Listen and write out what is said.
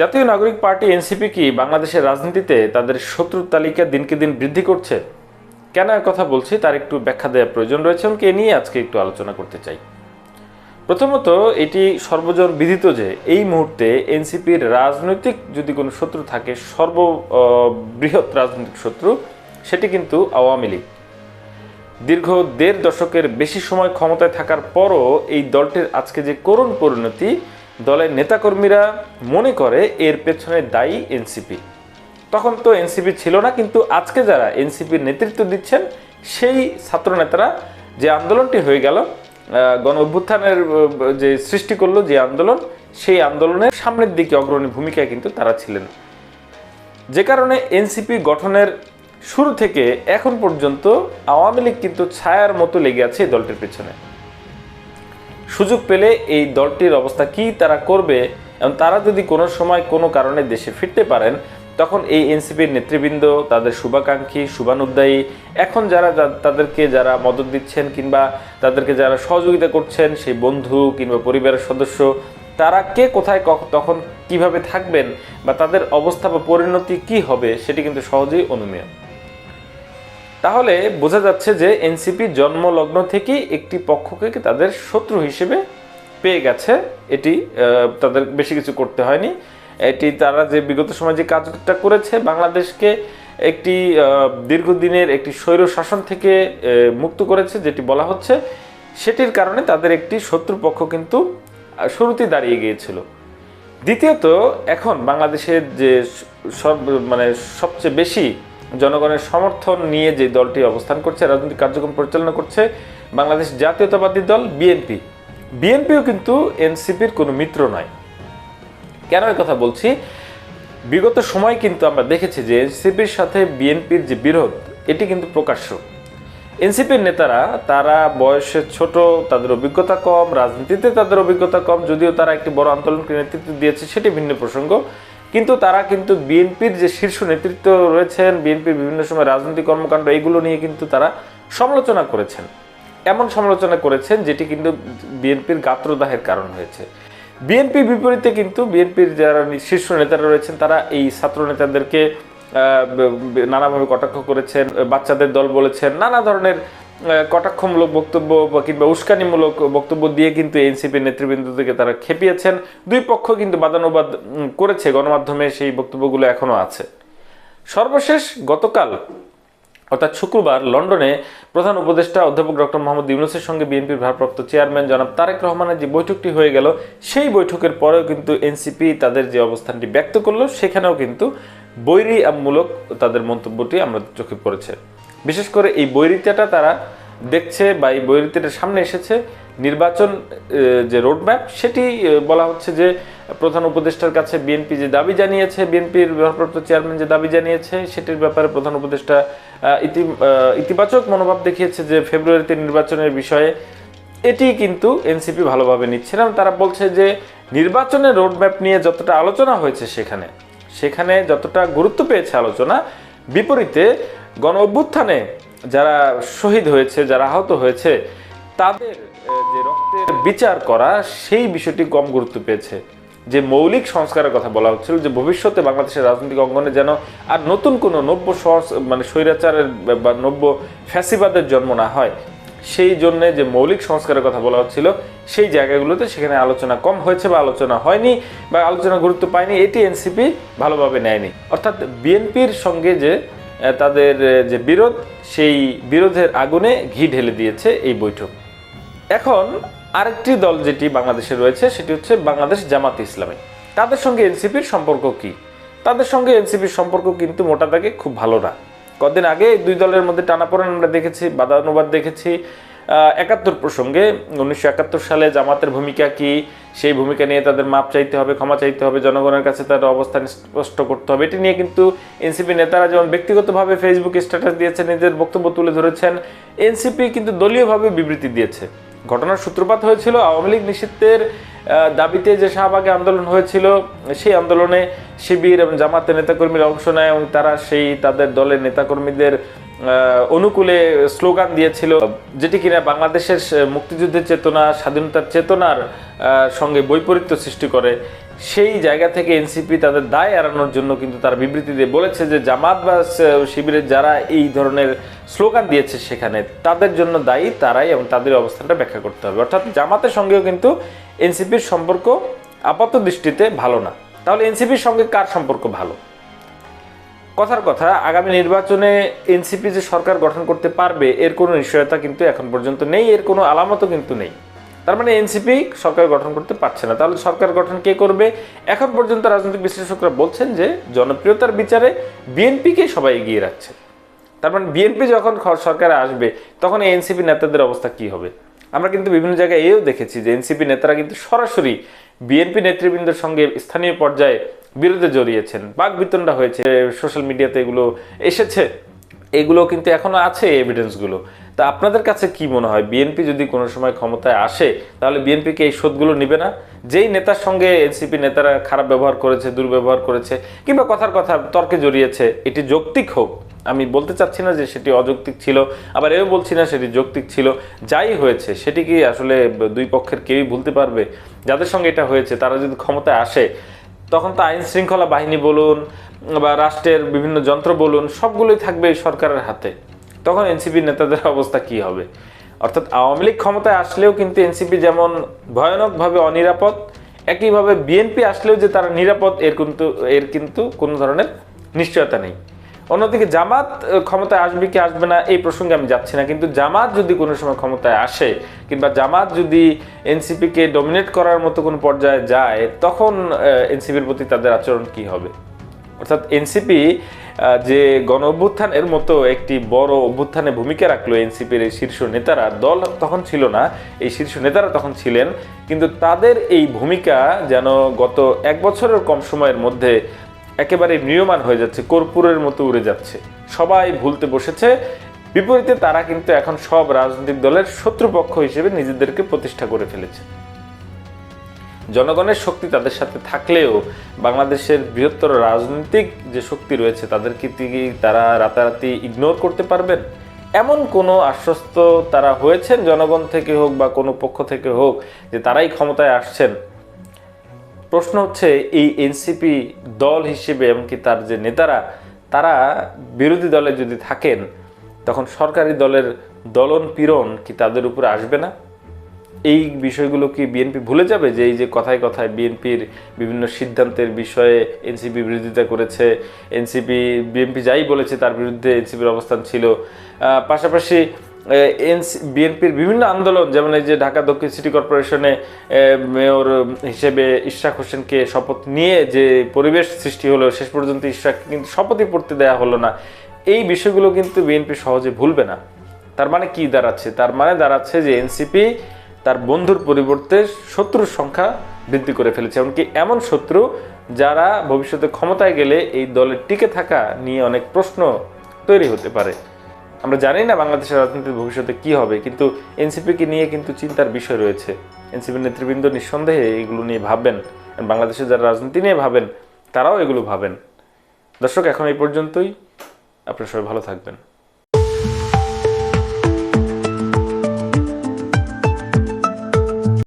জাতীয় নাগরিক party NCP কি বাংলাদেশের রাজনীতিতে তাদের শত্রুর তালিকা দিনকে দিন বৃদ্ধি করছে? কেন এ কথা বলছি তার একটু ব্যাখ্যা দেওয়ার প্রয়োজন রয়েছে এবং এ নিয়ে আজকে একটু আলোচনা করতে চাই। প্রথমত, এটি সর্বজন বিদিত যে এই মুহূর্তে এনসিপির রাজনৈতিক যদি কোনো শত্রু থাকে, সর্ব বৃহৎ রাজনৈতিক শত্রু, সেটি কিন্তু আওয়ামী লীগ। দীর্ঘ দেড় দশকের বেশি সময় ক্ষমতায় থাকার পরও এই দলটির আজকে যে করুণ পরিণতি দলের নেতাকর্মীরা মনে করে এর পেছনে দায়ী এনসিপি। তখন তো এনসিপি ছিল না, কিন্তু আজকে যারা এনসিপির নেতৃত্ব দিচ্ছেন, সেই ছাত্রনেতারা যে আন্দোলনটি হয়ে গেল গণ অভ্যুত্থানের যে সৃষ্টি করল যে আন্দোলন, সেই আন্দোলনের সামনের দিকে অগ্রণী ভূমিকায় কিন্তু তারা ছিলেন। যে কারণে এনসিপি গঠনের শুরু থেকে এখন পর্যন্ত আওয়ামী লীগ কিন্তু ছায়ার মতো লেগে আছে এই দলটির পেছনে। সুযোগ পেলে এই দলটির অবস্থা কি তারা করবে এবং তারা যদি কোনো সময় কোনো কারণে দেশে ফিরতে পারেন, তখন এই এনসিপির নেতৃবৃন্দ, তাদের শুভাকাঙ্ক্ষী শুভানুদ্দায়ী এখন যারা তাদেরকে যারা মদত দিচ্ছেন কিংবা তাদেরকে যারা সহযোগিতা করছেন, সেই বন্ধু কিংবা পরিবারের সদস্য, তারা কে কোথায় তখন কীভাবে থাকবেন বা তাদের অবস্থা বা পরিণতি কি হবে, সেটি কিন্তু সহজেই অনুমেয়। তাহলে বোঝা যাচ্ছে যে এনসিপি জন্মলগ্ন থেকেই একটি পক্ষকে তাদের শত্রু হিসেবে পেয়ে গেছে। এটি তাদের বেশি কিছু করতে হয়নি। এটি তারা যে বিগত সময় যে কাজটা করেছে, বাংলাদেশকে একটি দীর্ঘদিনের একটি স্বৈর শাসন থেকে মুক্ত করেছে, যেটি বলা হচ্ছে, সেটির কারণে তাদের একটি শত্রুপক্ষ কিন্তু শুরুতেই দাঁড়িয়ে গিয়েছিল। দ্বিতীয়ত, এখন বাংলাদেশের যে সব মানে সবচেয়ে বেশি জনগণের সমর্থন নিয়ে যে দলটি অবস্থান করছে, রাজনৈতিক কার্যক্রম পরিচালনা করছে বাংলাদেশ জাতীয়তাবাদী দল বিএনপি। বিএনপিও কিন্তু এনসিপির কোনো মিত্র নয়। কেন কথা বলছি? বিগত সময় কিন্তু আমরা দেখেছি যে এনসিপির সাথে বিএনপির যে বিরোধ, এটি কিন্তু প্রকাশ্য। এনসিপির নেতারা, তারা বয়সে ছোট, তাদের অভিজ্ঞতা কম, রাজনীতিতে তাদের অভিজ্ঞতা কম, যদিও তারা একটি বড় আন্দোলনকে নেতৃত্ব দিয়েছে, সেটি ভিন্ন প্রসঙ্গ। কিন্তু তারা কিন্তু বিএনপির যে শীর্ষ নেতৃত্ব রয়েছেন, বিএনপির বিভিন্ন সময় রাজনৈতিক কর্মকাণ্ড, এগুলো নিয়ে কিন্তু তারা সমালোচনা করেছেন। এমন সমালোচনা করেছেন যেটি কিন্তু বিএনপির গাত্রদাহের কারণ হয়েছে। বিএনপি বিপরীতে কিন্তু বিএনপির যারা শীর্ষ নেতারা রয়েছেন, তারা এই ছাত্র নেতাদেরকে নানাভাবে কটাক্ষ করেছেন, বাচ্চাদের দল বলেছেন, নানা ধরনের কটাক্ষমূলক বক্তব্য বা কিংবা উস্কানিমূলক বক্তব্য দিয়ে কিন্তু এনসিপি নেতৃবৃন্দ থেকে তারা খেপিয়েছেন। দুই পক্ষ কিন্তু বাদানুবাদ করেছে, গণমাধ্যমে সেই বক্তব্যগুলো এখনও আছে। সর্বশেষ, গতকাল, অর্থাৎ শুক্রবার, লন্ডনে প্রধান উপদেষ্টা অধ্যাপক ডক্টর মোহাম্মদ ইউনুসের সঙ্গে বিএনপির ভারপ্রাপ্ত চেয়ারম্যান জনাব তারেক রহমানের যে বৈঠকটি হয়ে গেল, সেই বৈঠকের পরেও কিন্তু এনসিপি তাদের যে অবস্থানটি ব্যক্ত করল, সেখানেও কিন্তু বৈরীমূলক তাদের মন্তব্যটি আমরা চোখে পড়েছে। বিশেষ করে এই বৈরিতাটা তারা দেখছে বা এই বৈরিতাটার সামনে এসেছে, নির্বাচন যে রোডম্যাপ সেটি বলা হচ্ছে যে প্রধান উপদেষ্টার কাছে বিএনপি যে দাবি জানিয়েছে, বিএনপির ভারপ্রাপ্ত চেয়ারম্যান যে দাবি জানিয়েছে, সেটির ব্যাপারে প্রধান উপদেষ্টা ইতি ইতিবাচক মনোভাব দেখিয়েছে যে ফেব্রুয়ারিতে নির্বাচনের বিষয়ে এটি কিন্তু এনসিপি ভালোভাবে নিচ্ছে না। তারা বলছে যে নির্বাচনের রোডম্যাপ নিয়ে যতটা আলোচনা হয়েছে সেখানে সেখানে যতটা গুরুত্ব পেয়েছে আলোচনা বিপরীতে গণ অভ্যুত্থানে যারা শহীদ হয়েছে, যারা আহত হয়েছে, তাদের যে রক্তের বিচার করা, সেই বিষয়টি কম গুরুত্ব পেয়েছে। যে মৌলিক সংস্কারের কথা বলা হচ্ছিল, যে ভবিষ্যতে বাংলাদেশের রাজনৈতিক অঙ্গনে যেন আর নতুন কোনো নব্য মানে স্বৈরাচারের বা নব্য ফ্যাসিবাদের জন্ম না হয় সেই জন্য যে মৌলিক সংস্কারের কথা বলা হচ্ছিল, সেই জায়গাগুলোতে সেখানে আলোচনা কম হয়েছে বা আলোচনা হয়নি বা আলোচনা গুরুত্ব পায়নি। এটি এনসিপি ভালোভাবে নেয়নি। অর্থাৎ বিএনপির সঙ্গে যে তাদের যে বিরোধ, সেই বিরোধের আগুনে ঘি ঢেলে দিয়েছে এই বৈঠক। এখন আরেকটি দল যেটি বাংলাদেশে রয়েছে, সেটি হচ্ছে বাংলাদেশ জামাত ইসলামী। তাদের সঙ্গে এনসিপির সম্পর্ক কি? তাদের সঙ্গে এনসিপির সম্পর্ক কিন্তু মোটা দাগে খুব ভালো না। কদিন আগে দুই দলের মধ্যে টানাপোড়েন আমরা দেখেছি, বাদানুবাদ দেখেছি। একাত্তর প্রসঙ্গে উনিশশো একাত্তর সালে জামাতের ভূমিকা কি, সেই ভূমিকা নিয়ে তাদের মাপ চাইতে হবে, ক্ষমা চাইতে হবে, জনগণের কাছে তাদের অবস্থান স্পষ্ট করতে হবে। এটি নিয়ে কিন্তু এনসিপি নেতারা যেমন ব্যক্তিগতভাবে ফেসবুকে স্ট্যাটাস দিয়েছেন নিজের বক্তব্য তুলে ধরেছেন, এনসিপি কিন্তু দলীয়ভাবে বিবৃতি দিয়েছে। ঘটনার সূত্রপাত হয়েছিল আওয়ামী লীগ নিষিদ্ধের দাবিতে যে শাহবাগে আন্দোলন হয়েছিল, সেই আন্দোলনে শিবির এবং জামাতের নেতাকর্মীরা অংশ নেয় এবং তারা সেই তাদের দলের নেতাকর্মীদের অনুকূলে স্লোগান দিয়েছিল, যেটি কিনা বাংলাদেশের মুক্তিযুদ্ধের চেতনা, স্বাধীনতার চেতনার সঙ্গে বৈপরীত্য সৃষ্টি করে। সেই জায়গা থেকে এনসিপি তাদের দায় এড়ানোর জন্য কিন্তু তারা বিবৃতি দিয়ে বলেছে যে জামাত বা শিবিরের যারা এই ধরনের স্লোগান দিয়েছে সেখানে তাদের জন্য দায়ী তারাই এবং তাদের অবস্থানটা ব্যাখ্যা করতে হবে। অর্থাৎ জামাতের সঙ্গেও কিন্তু এনসিপির সম্পর্ক আপাত দৃষ্টিতে ভালো না। তাহলে এনসিপির সঙ্গে কার সম্পর্ক ভালো? কথার কথা, আগামী নির্বাচনে এনসিপি যে সরকার গঠন করতে পারবে, এর কোনো নিশ্চয়তা কিন্তু এখন পর্যন্ত নেই, এর কোনো আলামতও কিন্তু নেই। তার মানে এনসিপি সরকার গঠন করতে পারছে না। তাহলে সরকার গঠন কে করবে? এখন পর্যন্ত রাজনৈতিক বিশ্লেষকরা বলছেন যে, জনপ্রিয়তার বিচারে বিএনপিকে সবাই এগিয়ে রাখছে। তার মানে বিএনপি যখন সরকারে আসবে, তখন এনসিপি নেতাদের অবস্থা কি হবে? আমরা কিন্তু বিভিন্ন জায়গায় এও দেখেছি যে এনসিপি নেতারা কিন্তু সরাসরি বিএনপি নেতৃবৃন্দের সঙ্গে স্থানীয় পর্যায়ে বিরোধে জড়িয়েছেন, বাক বিতণ্ডা হয়েছে, সোশ্যাল মিডিয়াতে এগুলো এসেছে। এগুলো কিন্তু এখনও আছে এভিডেন্সগুলো তা আপনাদের কাছে কি মনে হয়? বিএনপি যদি কোনো সময় ক্ষমতায় আসে, তাহলে বিএনপিকে এই শোধগুলো নিবে না? যেই নেতার সঙ্গে এনসিপি নেতারা খারাপ ব্যবহার করেছে, দুর্ব্যবহার করেছে, কিংবা কথার কথা তর্কে জড়িয়েছে, এটি যৌক্তিক হোক। আমি বলতে চাচ্ছি না যে সেটি অযৌক্তিক ছিল, আবার এও বলছি না সেটি যৌক্তিক ছিল। যাই হয়েছে, সেটি কি আসলে দুই পক্ষের কেউই ভুলতে পারবে? যাদের সঙ্গে এটা হয়েছে, তারা যদি ক্ষমতায় আসে, তখন তো আইন শৃঙ্খলা বাহিনী বলুন, বা রাষ্ট্রের বিভিন্ন যন্ত্র বলুন, সবগুলোই থাকবে এই সরকারের হাতে। তখন এনসিপি নেতাদের অবস্থা কি হবে? অর্থাৎ আওয়ামী লীগ ক্ষমতায় আসলেও কিন্তু এনসিপি যেমন ভয়ানকভাবে অনিরাপদ, একইভাবে বিএনপি আসলেও যে তারা নিরাপদ, এর কিন্তু এর কিন্তু কোনো ধরনের নিশ্চয়তা নেই। অন্যদিকে জামাত ক্ষমতায় আসবে কি আসবে না, এই প্রসঙ্গে আমি যাচ্ছি না। কিন্তু জামাত যদি কোনো সময় ক্ষমতায় আসে, কিংবা জামাত যদি এনসিপিকে ডমিনেট করার মতো কোনো পর্যায়ে যায়, তখন এনসিপির প্রতি তাদের আচরণ কি হবে? অর্থাৎ এনসিপি যে গণ অভ্যুত্থানের মতো একটি বড় অভ্যুত্থানে ভূমিকা রাখল এনসিপির এই শীর্ষ নেতারা, দল তখন ছিল না, এই শীর্ষ নেতারা তখন ছিলেন, কিন্তু তাদের এই ভূমিকা যেন গত এক বছরের কম সময়ের মধ্যে একেবারে নিয়মান হয়ে যাচ্ছে, কর্পূরের মতো উড়ে যাচ্ছে। সবাই ভুলতে বসেছে, বিপরীতে তারা কিন্তু এখন সব রাজনৈতিক দলের শত্রুপক্ষ হিসেবে নিজেদেরকে প্রতিষ্ঠা করে ফেলেছে। জনগণের শক্তি তাদের সাথে থাকলেও বাংলাদেশের বৃহত্তর রাজনৈতিক যে শক্তি রয়েছে, তাদেরকে কি তারা রাতারাতি ইগনোর করতে পারবেন? এমন কোনো আশ্বস্ত তারা হয়েছেন জনগণ থেকে হোক বা কোনো পক্ষ থেকে হোক যে তারাই ক্ষমতায় আসছেন? প্রশ্ন হচ্ছে, এই এনসিপি দল হিসেবে এমনকি তার যে নেতারা, তারা বিরোধী দলে যদি থাকেন, তখন সরকারি দলের দলন পীড়ন কি তাদের উপরে আসবে না? এই বিষয়গুলো কি বিএনপি ভুলে যাবে? যে এই যে কথায় কথায় বিএনপির বিভিন্ন সিদ্ধান্তের বিষয়ে এনসিপি বিরোধিতা করেছে এনসিপি বিএনপি যাই বলেছে, তার বিরুদ্ধে এনসিপির অবস্থান ছিল। পাশাপাশি এনসি বিএনপির বিভিন্ন আন্দোলন, যেমন এই যে ঢাকা দক্ষিণ সিটি কর্পোরেশনে মেয়র হিসেবে ইশরাক হোসেনকে শপথ নিয়ে যে পরিবেশ সৃষ্টি হলো, শেষ পর্যন্ত ইশরাক কিন্তু শপথই পড়তে দেওয়া হলো না। এই বিষয়গুলো কিন্তু বিএনপি সহজে ভুলবে না। তার মানে কি দাঁড়াচ্ছে? তার মানে দাঁড়াচ্ছে যে এনসিপি তার বন্ধুর পরিবর্তে শত্রুর সংখ্যা বৃদ্ধি করে ফেলেছে। এমনকি এমন শত্রু যারা ভবিষ্যতে ক্ষমতায় গেলে এই দলের টিকে থাকা নিয়ে অনেক প্রশ্ন তৈরি হতে পারে। আমরা জানি না বাংলাদেশের রাজনীতির ভবিষ্যতে কি হবে, কিন্তু এনসিপিকে নিয়ে কিন্তু চিন্তার বিষয় রয়েছে। এনসিপির নেতৃবৃন্দ নিঃসন্দেহে এগুলো নিয়ে ভাববেন। বাংলাদেশের যারা রাজনীতি নিয়ে ভাবেন, তারাও এগুলো ভাবেন। দর্শক, এখন এই পর্যন্তই। আপনারা সবাই ভালো থাকবেন।